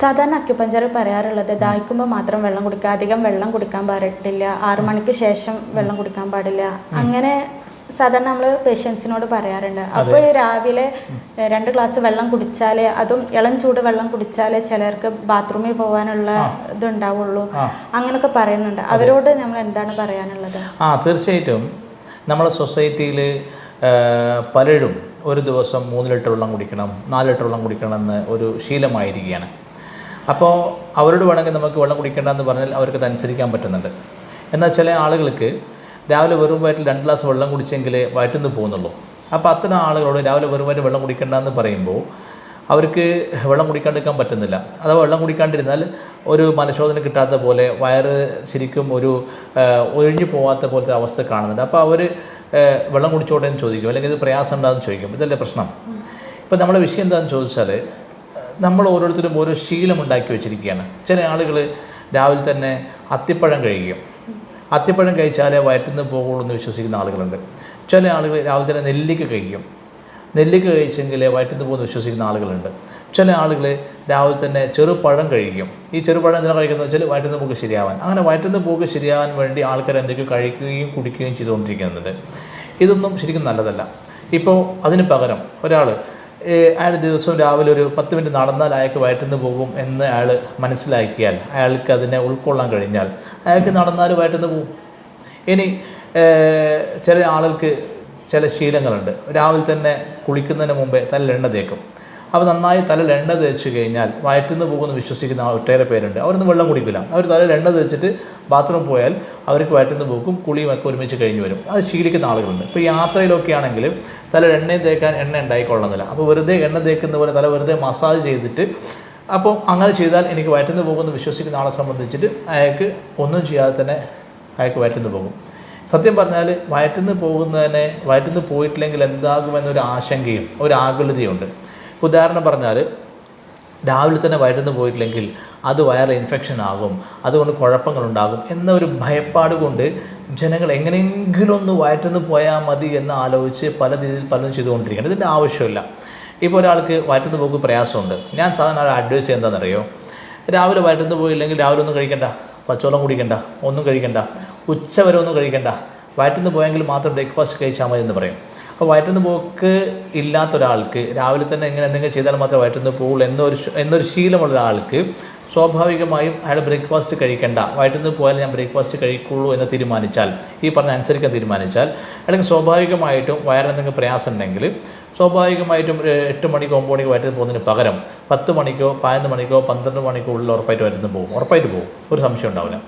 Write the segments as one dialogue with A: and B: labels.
A: സാധാരണ അക്യുപഞ്ചർ പറയാറുള്ളത് ദാഹിക്കുമ്പോൾ മാത്രം വെള്ളം കുടിക്കുക അധികം വെള്ളം കുടിക്കാൻ പാടില്ല ആറു മണിക്ക് ശേഷം വെള്ളം കുടിക്കാൻ പാടില്ല. അങ്ങനെ സാധാരണ നമ്മൾ പേഷ്യൻസിനോട് പറയാറുണ്ട്. അപ്പോൾ രാവിലെ രണ്ട് ഗ്ലാസ് വെള്ളം കുടിച്ചാലേ അതും ഇളം ചൂട് വെള്ളം കുടിച്ചാലേ ചിലർക്ക് ബാത്റൂമിൽ പോകാനുള്ള ഇതുണ്ടാവുള്ളൂ. അങ്ങനെയൊക്കെ പറയുന്നുണ്ട്. അവരോട് നമ്മൾ എന്താണ് പറയാനുള്ളത്?
B: ആ തീർച്ചയായിട്ടും. നമ്മുടെ സൊസൈറ്റിയിൽ പലരും ഒരു ദിവസം മൂന്ന് ലിറ്റർ വെള്ളം കുടിക്കണം നാല് ലിറ്റർ വെള്ളം കുടിക്കണം എന്ന് ഒരു ശീലമായിരിക്കുകയാണ്. അപ്പോൾ അവരോട് വേണമെങ്കിൽ നമുക്ക് വെള്ളം കുടിക്കേണ്ടെന്ന് പറഞ്ഞാൽ അവർക്ക് അനുസരിക്കാൻ പറ്റുന്നുണ്ട്. എന്നാൽ ചില ആളുകൾക്ക് രാവിലെ വെറും വയറ്റിൽ രണ്ട് ഗ്ലാസ് വെള്ളം കുടിച്ചെങ്കിൽ വയറ്റിൽ നിന്ന് പോകുന്നുള്ളൂ. അപ്പോൾ അത്തരം ആളുകളോട് രാവിലെ വെറും വയറ്റിൽ വെള്ളം കുടിക്കേണ്ടെന്ന് പറയുമ്പോൾ അവർക്ക് വെള്ളം കുടിക്കാണ്ടിരിക്കാൻ പറ്റുന്നില്ല. അഥവാ വെള്ളം കുടിക്കാണ്ടിരുന്നാൽ ഒരു മനഃശോധന കിട്ടാത്ത പോലെ വയറ് ശരിക്കും ഒരു ഒഴിഞ്ഞു പോവാത്ത പോലത്തെ അവസ്ഥ കാണുന്നുണ്ട്. അപ്പോൾ അവർ വെള്ളം കുടിച്ചോട്ടെ എന്ന് ചോദിക്കും. അല്ലെങ്കിൽ ഇത് പ്രയാസം ഉണ്ടാകുമെന്ന് ചോദിക്കും. ഇതല്ലേ പ്രശ്നം. ഇപ്പം നമ്മുടെ വിഷയം എന്താണെന്ന് ചോദിച്ചാൽ നമ്മൾ ഓരോരുത്തരും ഓരോ ശീലം ഉണ്ടാക്കി വെച്ചിരിക്കുകയാണ്. ചില ആളുകൾ രാവിലെ തന്നെ അത്തിപ്പഴം കഴിക്കും. അത്തിപ്പഴം കഴിച്ചാലേ വയറ്റിൽ നിന്ന് പോകുള്ളൂ എന്ന് വിശ്വസിക്കുന്ന ആളുകളുണ്ട്. ചില ആളുകൾ രാവിലെ തന്നെ നെല്ലിക്ക കഴിക്കും. നെല്ലിക്ക കഴിച്ചെങ്കിലേ വയറ്റിൽ നിന്ന് പോകുന്ന വിശ്വസിക്കുന്ന ആളുകളുണ്ട്. ചില ആളുകൾ രാവിലെ തന്നെ ചെറുപഴം കഴിക്കും. ഈ ചെറുപഴം എന്തിനാണ് കഴിക്കുന്നത് വെച്ചാൽ വയറ്റിൽ നിന്ന് പോക്ക് ശരിയാവാൻ. അങ്ങനെ വയറ്റിൽ നിന്ന് പോക്ക് ശരിയാവാൻ വേണ്ടി ആൾക്കാർ എന്തൊക്കെയോ കഴിക്കുകയും കുടിക്കുകയും ചെയ്തുകൊണ്ടിരിക്കുന്നുണ്ട്. ഇതൊന്നും ശരിക്കും നല്ലതല്ല. ഇപ്പോൾ അതിന് പകരം ഒരാൾ അയാൾ ദിവസവും രാവിലെ ഒരു പത്ത് മിനിറ്റ് നടന്നാൽ അയാൾക്ക് വയറ്റിൽ നിന്ന് പോകും എന്ന് അയാൾ മനസ്സിലാക്കിയാൽ അയാൾക്ക് അതിനെ ഉൾക്കൊള്ളാൻ കഴിഞ്ഞാൽ അയാൾക്ക് നടന്നാൽ വയറ്റിൽ നിന്ന് പോകും. ഇനി ചില ആളുകൾക്ക് ചില ശീലങ്ങളുണ്ട്. രാവിലെ തന്നെ കുളിക്കുന്നതിന് മുമ്പേ തല്ലെണ്ണ തേക്കും. അപ്പോൾ നന്നായി തല എണ്ണ തേച്ച് കഴിഞ്ഞാൽ വയറ്റിൽ നിന്ന് പോകുമെന്ന് വിശ്വസിക്കുന്ന ഒട്ടേറെ പേരുണ്ട്. അവരൊന്നും വെള്ളം കുടിക്കില്ല. അവർ തല എണ്ണ തേച്ചിട്ട് ബാത്റൂം പോയാൽ അവർക്ക് വയറ്റിൽ നിന്ന് പോക്കും കുളിയും ഒക്കെ ഒരുമിച്ച് കഴിഞ്ഞ് വരും. അത് ശീലിക്കുന്ന ആളുകളുണ്ട്. ഇപ്പോൾ യാത്രയിലൊക്കെ ആണെങ്കിൽ തല എണ്ണയും തേക്കാൻ എണ്ണ ഉണ്ടായിക്കൊള്ളുന്നില്ല അപ്പോൾ വെറുതെ എണ്ണ തേക്കുന്ന പോലെ തല വെറുതെ മസാജ് ചെയ്തിട്ട് അപ്പോൾ അങ്ങനെ ചെയ്താൽ എനിക്ക് വയറ്റിൽ നിന്ന് പോകുമെന്ന് വിശ്വസിക്കുന്ന ആളെ സംബന്ധിച്ചിട്ട് അയാൾക്ക് ഒന്നും ചെയ്യാതെ തന്നെ അയാൾക്ക് വയറ്റിൽ നിന്ന് പോകും. സത്യം പറഞ്ഞാൽ വയറ്റിൽ നിന്ന് പോകുന്നതിനെ വയറ്റിൽ നിന്ന് പോയിട്ടില്ലെങ്കിൽ എന്താകുമെന്നൊരു ആശങ്കയും ഒരു ആകുലതയുണ്ട്. ഉദാഹരണം പറഞ്ഞാൽ രാവിലെ തന്നെ വയറ്റിൽ പോയിട്ടില്ലെങ്കിൽ അത് വയറിൽ ഇൻഫെക്ഷൻ ആകും അതുകൊണ്ട് കുഴപ്പങ്ങളുണ്ടാകും എന്ന ഒരു ഭയപ്പാട് കൊണ്ട് ജനങ്ങൾ എങ്ങനെയെങ്കിലും ഒന്ന് വയറ്റിൽ നിന്ന് പോയാൽ മതി എന്ന് ആലോചിച്ച് പല രീതിയിൽ പലതും ചെയ്തുകൊണ്ടിരിക്കുകയാണ്. ഇതിന്റെ ആവശ്യമില്ല. ഇപ്പോൾ ഒരാൾക്ക് വയറ്റിൽ നിന്ന് പോക്ക് പ്രയാസമുണ്ട്. ഞാൻ സാധാരണ ഒരു അഡ്വൈസ് ചെയ്യുന്നതെന്നറിയോ? രാവിലെ വയറ്റിൽ പോയില്ലെങ്കിൽ രാവിലെ ഒന്നും കഴിക്കണ്ട പച്ചവെള്ളം കുടിക്കണ്ട ഒന്നും കഴിക്കണ്ട ഉച്ച വരെ ഒന്നും കഴിക്കണ്ട. വയറ്റിൽ പോയെങ്കിൽ മാത്രം ബ്രേക്ക്ഫാസ്റ്റ് കഴിച്ചാൽ മതി എന്ന് പറയും. അപ്പോൾ വയറ്റുന്ന പോക്ക് ഇല്ലാത്ത ഒരാൾക്ക് രാവിലെ തന്നെ ഇങ്ങനെ എന്തെങ്കിലും ചെയ്താൽ മാത്രമേ വയറ്റുന്ന പോകുള്ളൂ എന്നൊരു എന്നൊരു ശീലമുള്ള ഒരാൾക്ക് സ്വാഭാവികമായും അയാൾ ബ്രേക്ക്ഫാസ്റ്റ് കഴിക്കേണ്ട. വയറ്റിൽ നിന്ന് പോയാൽ ഞാൻ ബ്രേക്ക്ഫാസ്റ്റ് കഴിക്കുള്ളൂ എന്ന് തീരുമാനിച്ചാൽ ഈ പറഞ്ഞ അനുസരിക്കാൻ തീരുമാനിച്ചാൽ അല്ലെങ്കിൽ സ്വാഭാവികമായിട്ടും വയറിനെന്തെങ്കിലും പ്രയാസം ഉണ്ടെങ്കിൽ സ്വാഭാവികമായിട്ടും ഒരു എട്ട് മണിക്കോ ഒമ്പത് മണിക്കോ വയറ്റിൽ പോകുന്നതിന് പകരം പത്ത് മണിക്കോ പതിനൊന്ന് മണിക്കോ പന്ത്രണ്ട് മണിക്കോ ഉള്ളിൽ ഉറപ്പായിട്ട് വയറ്റിൽ നിന്ന് പോകും. ഉറപ്പായിട്ട് പോകും. ഒരു സംശയം ഉണ്ടാവില്ല.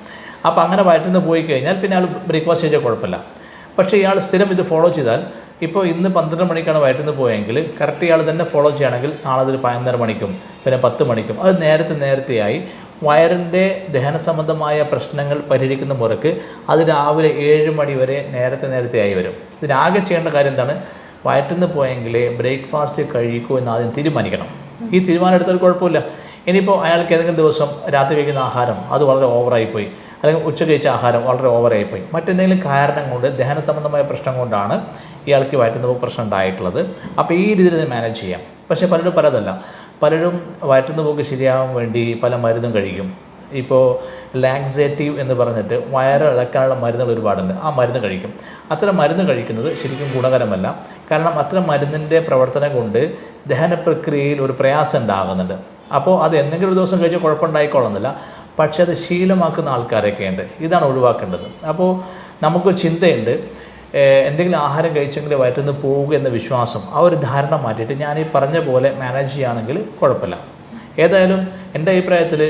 B: അപ്പോൾ അങ്ങനെ വയറ്റിൽ നിന്ന് പോയി കഴിഞ്ഞാൽ പിന്നെ അയാൾ ബ്രേക്ക്ഫാസ്റ്റ് ചെയ്താൽ കുഴപ്പമില്ല. പക്ഷേ ഇയാൾ സ്ഥിരം ഇത് ഫോളോ ചെയ്താൽ ഇപ്പോൾ ഇന്ന് പന്ത്രണ്ട് മണിക്കാണ് വയറ്റിൽ നിന്ന് പോയെങ്കിൽ കറക്റ്റ് ഇയാൾ തന്നെ ഫോളോ ചെയ്യുകയാണെങ്കിൽ നാളെ അതൊരു പതിനൊന്നര മണിക്കും പിന്നെ പത്ത് മണിക്കും. അത് നേരത്തെ നേരത്തെയായി. വയറിന്റെ ദഹന സംബന്ധമായ പ്രശ്നങ്ങൾ പരിഹരിക്കുന്ന മുറക്ക് അത് രാവിലെ ഏഴ് മണി വരെ നേരത്തെ നേരത്തെയായി വരും. ഇതിനാകെ ചെയ്യേണ്ട കാര്യം എന്താണ്? വയറ്റിൽ നിന്ന് പോയെങ്കിൽ ബ്രേക്ക്ഫാസ്റ്റ് കഴിക്കൂ എന്ന് ആദ്യം തീരുമാനിക്കണം. ഈ തീരുമാനം എടുത്താൽ കുഴപ്പമില്ല. ഇനിയിപ്പോൾ അയാൾക്ക് ഏതെങ്കിലും ദിവസം രാത്രി കഴിക്കുന്ന ആഹാരം അത് വളരെ ഓവറായിപ്പോയി അല്ലെങ്കിൽ ഉച്ച കഴിച്ച ആഹാരം വളരെ ഓവറായിപ്പോയി മറ്റെന്തെങ്കിലും കാരണം കൊണ്ട് ദഹന സംബന്ധമായ പ്രശ്നം കൊണ്ടാണ് ഇയാൾക്ക് വയറ്റുന്ന പ്രശ്നം ഉണ്ടായിട്ടുള്ളത്. അപ്പോൾ ഈ രീതിയിൽ ഇത് മാനേജ് ചെയ്യാം. പക്ഷേ പലരും പലതല്ല. പലരും വയറ്റുന്ന പോക്ക് ശരിയാവാൻ വേണ്ടി പല മരുന്നും കഴിക്കും. ഇപ്പോൾ ലാക്സേറ്റീവ് എന്ന് പറഞ്ഞിട്ട് വയറ് ഇളക്കാനുള്ള മരുന്നുകൾ ഒരുപാടുണ്ട്. ആ മരുന്ന് കഴിക്കും. അത്തരം മരുന്ന് കഴിക്കുന്നത് ശരിക്കും ഗുണകരമല്ല. കാരണം അത്തരം മരുന്നിന്റെ പ്രവർത്തനം കൊണ്ട് ദഹന പ്രക്രിയയിൽ ഒരു പ്രയാസം ഉണ്ടാകുന്നുണ്ട്. അപ്പോൾ അത് എന്തെങ്കിലും ഒരു ദിവസം കഴിച്ചാൽ കുഴപ്പമുണ്ടായിക്കൊള്ളുന്നില്ല. പക്ഷേ അത് ശീലമാക്കുന്ന ആൾക്കാരൊക്കെ ഉണ്ട് ഇതാണ് ഒഴിവാക്കേണ്ടത്. അപ്പോൾ നമുക്ക് ചിന്തയുണ്ട്. എന്തെങ്കിലും ആഹാരം കഴിച്ചെങ്കിൽ വയറ്റിൽ നിന്ന് പോകുക എന്ന വിശ്വാസം ആ ഒരു ധാരണ മാറ്റിയിട്ട് ഞാൻ ഈ പറഞ്ഞ പോലെ മാനേജ് ചെയ്യുകയാണെങ്കിൽ കുഴപ്പമില്ല. ഏതായാലും എന്റെ അഭിപ്രായത്തിൽ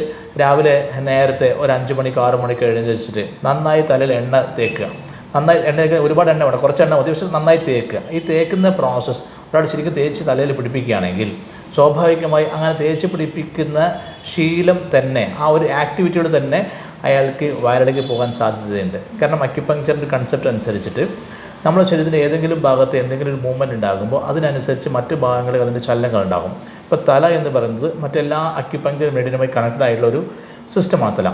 B: രാവിലെ നേരത്തെ ഒരു അഞ്ച് മണിക്ക് ആറ് മണിക്ക് എഴുന്നേറ്റ് വെച്ചിട്ട് നന്നായി തലയിൽ എണ്ണ തേക്കുക. നന്നായി എണ്ണ തേക്കുക ഒരുപാട് എണ്ണ വേണം കുറച്ച് എണ്ണ മതി പക്ഷേ നന്നായി തേക്കുക. ഈ തേക്കുന്ന പ്രോസസ്സ് ഒരാൾ ശരിക്കും തേച്ച് തലയിൽ പിടിപ്പിക്കുകയാണെങ്കിൽ സ്വാഭാവികമായി അങ്ങനെ തേച്ച് പിടിപ്പിക്കുന്ന ശീലം തന്നെ ആ ഒരു ആക്ടിവിറ്റിയോട് തന്നെ അയാൾക്ക് വയറിലേക്ക് പോകാൻ സാധ്യതയുണ്ട്. കാരണം അക്യുപങ്ക്ചറിന്റെ കൺസെപ്റ്റ് അനുസരിച്ചിട്ട് നമ്മുടെ ശരീരത്തിന്റെ ഏതെങ്കിലും ഭാഗത്ത് എന്തെങ്കിലും ഒരു മൂവ്മെന്റ് ഉണ്ടാകുമ്പോൾ അതിനനുസരിച്ച് മറ്റ് ഭാഗങ്ങളിൽ അതിന്റെ ചലനങ്ങൾ ഉണ്ടാകും. ഇപ്പോൾ തല എന്ന് പറയുന്നത് മറ്റെല്ലാ അക്യുപങ്ക്ചർ മെഡിനുമായി കണക്റ്റഡ് ആയിട്ടുള്ള ഒരു സിസ്റ്റമാണ് തല.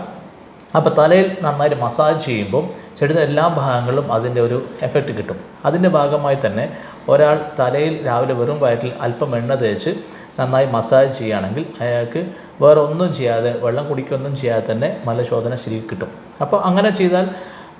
B: അപ്പോൾ തലയിൽ നന്നായിട്ട് മസാജ് ചെയ്യുമ്പോൾ ചെടിയുടെ എല്ലാ ഭാഗങ്ങളിലും അതിന്റെ ഒരു എഫക്റ്റ് കിട്ടും. അതിന്റെ ഭാഗമായി തന്നെ ഒരാൾ തലയിൽ രാവിലെ വെറും വയറ്റിൽ അല്പം എണ്ണ തേച്ച് നന്നായി മസാജ് ചെയ്യുകയാണെങ്കിൽ അയാൾക്ക് വേറെ ഒന്നും ചെയ്യാതെ വെള്ളം കുടിക്കൊന്നും ചെയ്യാതെ തന്നെ മലശോധന ശരി കിട്ടും. അപ്പോൾ അങ്ങനെ ചെയ്താൽ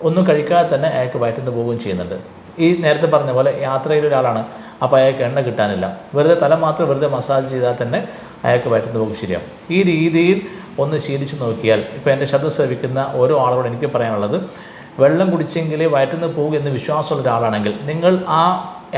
B: ഒന്നും കഴിക്കാതെ തന്നെ അയാൾക്ക് വയറ്റുന്ന പോവുകയും ചെയ്യുന്നുണ്ട്. ഈ നേരത്തെ പറഞ്ഞ പോലെ യാത്രയിൽ ഒരാളാണ് അപ്പോൾ അയാൾക്ക് എണ്ണ കിട്ടാനില്ല. വെറുതെ തല മാത്രം വെറുതെ മസാജ് ചെയ്താൽ തന്നെ അയാൾക്ക് വയറ്റുന്ന പോകും ശരിയാവും. ഈ രീതിയിൽ ഒന്ന് ശീലിച്ച് നോക്കിയാൽ ഇപ്പോൾ എന്റെ ശബ്ദം ശ്രവിക്കുന്ന ഓരോ ആളോട് എനിക്ക് പറയാനുള്ളത് വെള്ളം കുടിച്ചെങ്കിൽ വയറ്റുന്ന പോകും എന്ന് വിശ്വാസമുള്ള ഒരാളാണെങ്കിൽ നിങ്ങൾ ആ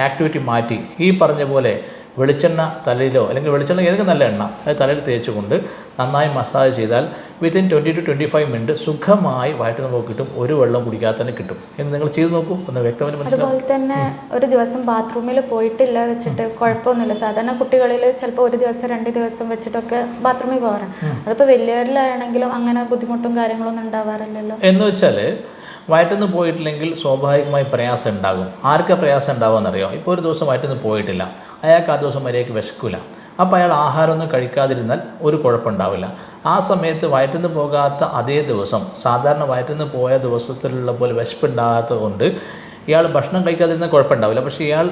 B: ആക്ടിവിറ്റി മാറ്റി. ഈ പറഞ്ഞ പോലെ വെളിച്ചെണ്ണ തലയിലോ അല്ലെങ്കിൽ വെളിച്ചെണ്ണ ഏതെങ്കിലും നല്ല എണ്ണ അത് തലയിൽ തേച്ചുകൊണ്ട് നന്നായി മസാജ് ചെയ്താൽ within twenty two twenty five minute സുഖമായി വയറ്റിൽ നമുക്ക് കിട്ടും ഒരു വെള്ളം കുടിക്കാതെ തന്നെ കിട്ടും. എന്ന് നിങ്ങൾ ചെയ്ത് നോക്കൂ. ഒന്ന് വ്യക്തമായി മനസ്സിലാവും
A: അതുപോലെ തന്നെ ഒരു ദിവസം ബാത്റൂമിൽ പോയിട്ടില്ല വെച്ചിട്ട് കുഴപ്പമൊന്നുമില്ല. സാധാരണ കുട്ടികളിൽ ചിലപ്പോൾ ഒരു ദിവസം രണ്ട് ദിവസം വെച്ചിട്ടൊക്കെ ബാത്റൂമിൽ പോകാറുണ്ട്. അതിപ്പോൾ വലിയവരിലാണെങ്കിലും അങ്ങനെ ബുദ്ധിമുട്ടും കാര്യങ്ങളൊന്നും ഉണ്ടാവാറില്ലല്ലോ.
B: എന്ന് വെച്ചാൽ വയറ്റുനിന്ന് പോയിട്ടില്ലെങ്കിൽ സ്വാഭാവികമായി പ്രയാസം ഉണ്ടാകും. ആർക്ക് പ്രയാസം ഉണ്ടാവുമെന്നറിയോ ഇപ്പോൾ ഒരു ദിവസം വയറ്റുനിന്ന് പോയിട്ടില്ല. അയാൾക്ക് ആ ദിവസം വരെയൊക്കെ വിശക്കില്ല അപ്പോൾ അയാൾ ആഹാരമൊന്നും കഴിക്കാതിരുന്നാൽ ഒരു കുഴപ്പമുണ്ടാവില്ല. ആ സമയത്ത് വയറ്റുനിന്ന് പോകാത്ത അതേ ദിവസം സാധാരണ വയറ്റുനിന്ന് പോയ ദിവസത്തിലുള്ള പോലെ വിശപ്പുണ്ടാകാത്തത് കൊണ്ട് ഇയാൾ ഭക്ഷണം കഴിക്കാതിരുന്ന കുഴപ്പമുണ്ടാവില്ല. പക്ഷേ ഇയാൾ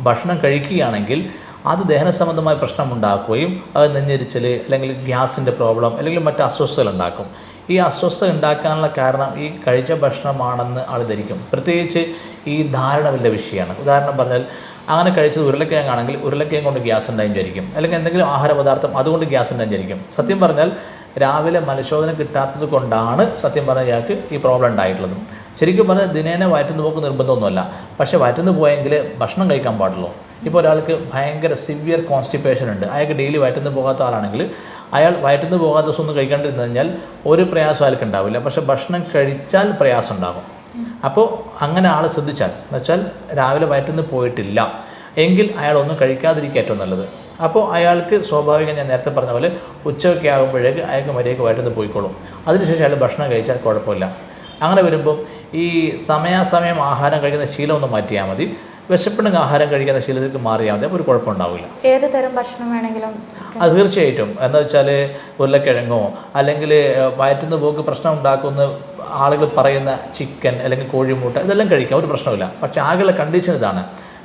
B: ഭക്ഷണം കഴിക്കുകയാണെങ്കിൽ അത് ദഹന സംബന്ധമായ പ്രശ്നം ഉണ്ടാക്കുകയും അത് നെഞ്ഞെരിച്ചൽ അല്ലെങ്കിൽ ഗ്യാസിന്റെ പ്രോബ്ലം അല്ലെങ്കിൽ മറ്റ് അസ്വസ്ഥതകൾ ഉണ്ടാക്കും. ഈ അസ്വസ്ഥത ഉണ്ടാക്കാനുള്ള കാരണം ഈ കഴിച്ച ഭക്ഷണമാണെന്ന് ആൾ ധരിക്കും. പ്രത്യേകിച്ച് ഈ ധാരണ വലിയ വിഷയമാണ് ഉദാഹരണം പറഞ്ഞാൽ അങ്ങനെ കഴിച്ചത് ഉരുളക്കിഴങ്ങാണെങ്കിൽ ഉരുളക്കിഴങ്ങ് കൊണ്ട് ഗ്യാസ് ഉണ്ടായും വിചാരിക്കും അല്ലെങ്കിൽ എന്തെങ്കിലും ആഹാര പദാർത്ഥം അതുകൊണ്ട് ഗ്യാസ് ഉണ്ടായും വിചാരിക്കും സത്യം പറഞ്ഞാൽ രാവിലെ മലശോധന കിട്ടാത്തത് കൊണ്ടാണ് സത്യം പറഞ്ഞാൽ ഇയാൾക്ക് ഈ പ്രോബ്ലം ഉണ്ടായിട്ടുള്ളത്. ശരിക്കും പറഞ്ഞാൽ ദിനേന വയറ്റുന്ന പോക്ക് നിർബന്ധമൊന്നുമല്ല. പക്ഷേ വയറ്റുന്ന പോയെങ്കിൽ ഭക്ഷണം കഴിക്കാൻ പാടുള്ളൂ. ഇപ്പോൾ ഒരാൾക്ക് ഭയങ്കര സിവിയർ കോൺസ്റ്റിപ്പേഷൻ ഉണ്ട്. അയാൾക്ക് ഡെയിലി വയറ്റുന്ന പോകാത്ത ആളാണെങ്കിൽ അയാൾ വയറ്റുനിന്ന് പോകാത്ത ദിവസം ഒന്നും കഴിക്കാണ്ടിരുന്നു കഴിഞ്ഞാൽ ഒരു പ്രയാസം അയാൾക്ക് ഉണ്ടാവില്ല. പക്ഷേ ഭക്ഷണം കഴിച്ചാൽ പ്രയാസം ഉണ്ടാകും. അപ്പോൾ അങ്ങനെ ആൾ ശ്രദ്ധിച്ചാൽ എന്ന് വെച്ചാൽ രാവിലെ വയറ്റുനിന്ന് പോയിട്ടില്ല. എങ്കിൽ അയാൾ ഒന്നും കഴിക്കാതിരിക്കുക ഏറ്റവും നല്ലത്. അപ്പോൾ അയാൾക്ക് സ്വാഭാവികം ഞാൻ നേരത്തെ പറഞ്ഞ പോലെ ഉച്ചയൊക്കെ ആകുമ്പോഴേക്ക് അയാൾക്ക് മര്യാദയ്ക്ക് വയറ്റുനിന്ന് പോയിക്കോളും. അതിനുശേഷം അയാൾ ഭക്ഷണം കഴിച്ചാൽ കുഴപ്പമില്ല. അങ്ങനെ വരുമ്പോൾ ഈ സമയാസമയം ആഹാരം കഴിക്കുന്ന ശീലം ഒന്ന് മാറ്റിയാൽ മതി. വിശപ്പിണെങ്കിൽ ആഹാരം കഴിക്കുന്ന ശീലത്തിലേക്ക് മാറിയാൽ മതി. അപ്പോൾ ഒരു കുഴപ്പമുണ്ടാവില്ല
A: ഏത് തരം ഭക്ഷണം വേണമെങ്കിലും
B: അത് തീർച്ചയായിട്ടും. എന്താ വെച്ചാൽ ഉരുളക്കിഴങ്ങോ അല്ലെങ്കിൽ വയറ്റുന്ന പോക്ക് പ്രശ്നം ഉണ്ടാക്കുന്ന ആളുകൾ പറയുന്ന ചിക്കൻ അല്ലെങ്കിൽ കോഴിമുട്ട ഇതെല്ലാം കഴിക്കാം. ഒരു പ്രശ്നമില്ല പക്ഷേ ആകെയുള്ള കണ്ടീഷൻ ഇതാണ്.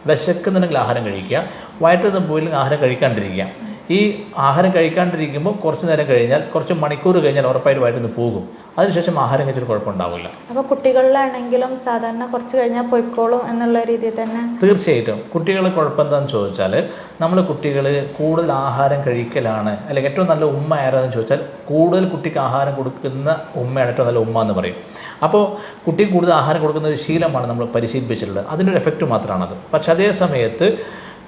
B: വിശക്കുന്നുണ്ടെങ്കിൽ ആഹാരം കഴിക്കുക. വയറ്റുന്ന പോയില്ലെങ്കിൽ ആഹാരം കഴിക്കാണ്ടിരിക്കുക. ഈ ആഹാരം കഴിക്കാണ്ടിരിക്കുമ്പോൾ കുറച്ച് നേരം കഴിഞ്ഞാൽ കുറച്ച് മണിക്കൂർ കഴിഞ്ഞാൽ ഉറപ്പായിട്ട് വയറ്റുന്ന പോകും. അതിനുശേഷം ആഹാരം കഴിച്ചിട്ട് കുഴപ്പമുണ്ടാവില്ല.
A: അപ്പോൾ കുട്ടികളിലാണെങ്കിലും സാധാരണ കുറച്ച് കഴിഞ്ഞാൽ പോയിക്കോളും എന്നുള്ള രീതിയിൽ തന്നെ?
B: തീർച്ചയായിട്ടും. കുട്ടികളെ കുഴപ്പം എന്താണെന്ന് ചോദിച്ചാൽ നമ്മൾ കുട്ടികൾ കൂടുതൽ ആഹാരം കഴിക്കലാണ് അല്ലെങ്കിൽ ഏറ്റവും നല്ല ഉമ്മ ആരാന്ന് ചോദിച്ചാൽ കൂടുതൽ കുട്ടിക്ക് ആഹാരം കൊടുക്കുന്ന ഉമ്മയാണ് ഏറ്റവും നല്ല ഉമ്മ എന്ന് പറയും. അപ്പോൾ കുട്ടിക്ക് കൂടുതൽ ആഹാരം കൊടുക്കുന്ന ഒരു ശീലമാണ് നമ്മൾ പരിശീലിപ്പിച്ചിട്ടുള്ളത്. അതിന്റെ ഒരു എഫക്റ്റ് മാത്രമാണത് പക്ഷെ അതേ സമയത്ത്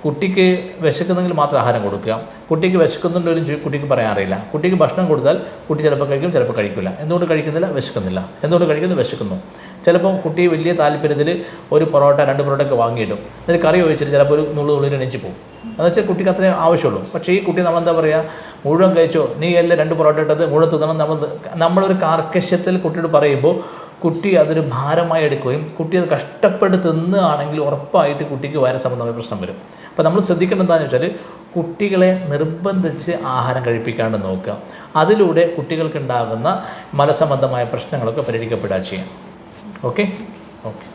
B: കുട്ടിക്ക് വിശക്കുന്നെങ്കിൽ മാത്രം ആഹാരം കൊടുക്കുക. കുട്ടിക്ക് വിശക്കുന്നുണ്ടോ എന്ന് കുട്ടിക്ക് പറയാൻ അറിയില്ല. കുട്ടിക്ക് ഭക്ഷണം കൊടുത്താൽ കുട്ടി ചിലപ്പോൾ കഴിക്കും ചിലപ്പോൾ കഴിക്കില്ല. എന്തുകൊണ്ട് കഴിക്കുന്നില്ല? വിശക്കുന്നില്ല. എന്തുകൊണ്ട് കഴിക്കുന്നു? വിശക്കുന്നു. ചിലപ്പോൾ കുട്ടി വലിയ താല്പര്യത്തിൽ ഒരു പൊറോട്ട രണ്ട് പൊറോട്ട ഒക്കെ വാങ്ങിയിടും എന്നിട്ട് കറി ഒഴിച്ചിട്ട് ചിലപ്പോൾ ഒരു നുള്ളു നുള്ളിൽ എണിച്ച് പോകും. എന്ന് വെച്ചാൽ കുട്ടിക്ക് അത്രയും ആവശ്യമുള്ളൂ. പക്ഷേ ഈ കുട്ടി നമ്മളെന്താ പറയുക? മുഴുവൻ കഴിച്ചോ നീ എല്ലാം രണ്ട് പൊറോട്ട ഇട്ടത്? മുഴുവൻ തിന്നണം നമ്മൾ നമ്മളൊരു കാർക്കശ്യത്തിൽ കുട്ടിയോട് പറയുമ്പോൾ കുട്ടി അതൊരു ഭാരമായി എടുക്കുകയും കുട്ടി അത് കഷ്ടപ്പെട്ട് തിന്നുകയാണെങ്കിൽ ഉറപ്പായിട്ട് കുട്ടിക്ക് വയറ സംബന്ധമായ പ്രശ്നം വരും. അപ്പോൾ നമ്മൾ ശ്രദ്ധിക്കേണ്ടത് എന്താണെന്ന് വെച്ചാൽ കുട്ടികളെ നിർബന്ധിച്ച് ആഹാരം കഴിപ്പിക്കാണ്ട് നോക്കുക. അതിലൂടെ കുട്ടികൾക്കുണ്ടാകുന്ന മലസംബന്ധമായ പ്രശ്നങ്ങളൊക്കെ പരിഹരിക്കപ്പെടുക ചെയ്യാം. Okay okay